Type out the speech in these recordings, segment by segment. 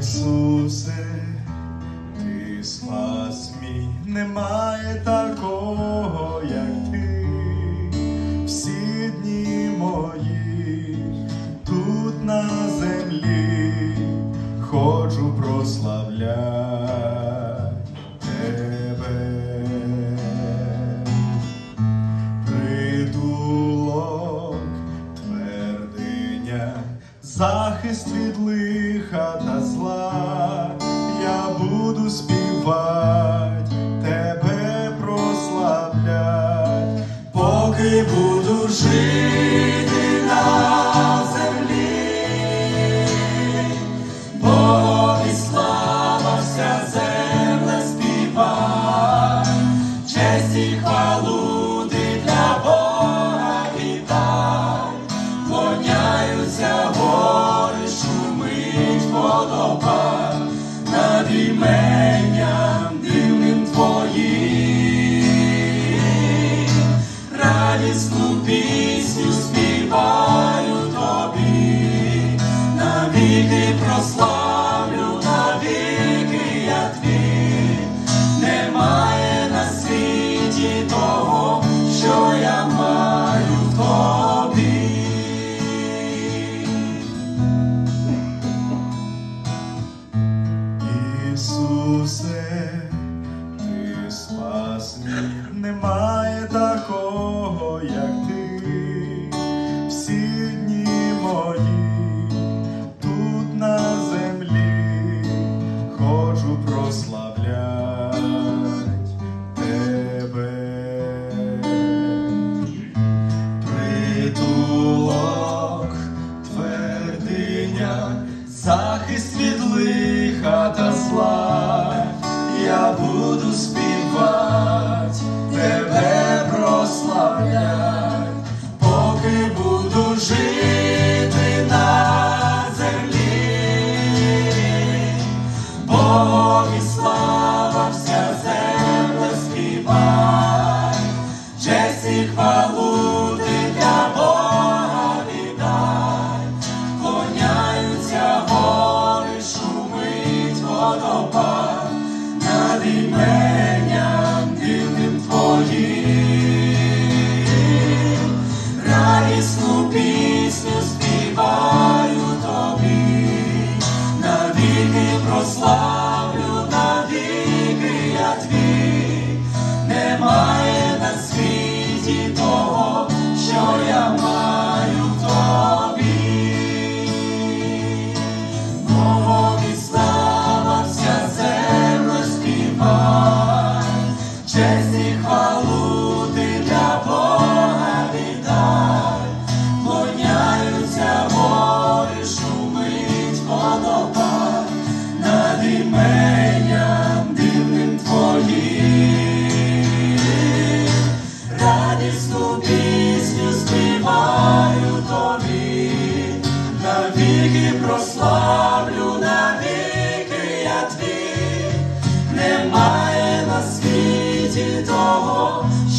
Ісусе, ти спас мій, немає такого, як ти, всі дні мої тут на землі, хочу прославляти тебе. Притулок, твердиня, захист від буду на землі, Богові слава вся земля співай, честь і хвалу для Бога віддай, клоняються гори, шумить водопад радісну пісню співаю тобі, навіки прославлю, навіки я твій, немає на світі того, що я маю в тобі. Ісусе, ти спас мій, немає захист над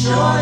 твій,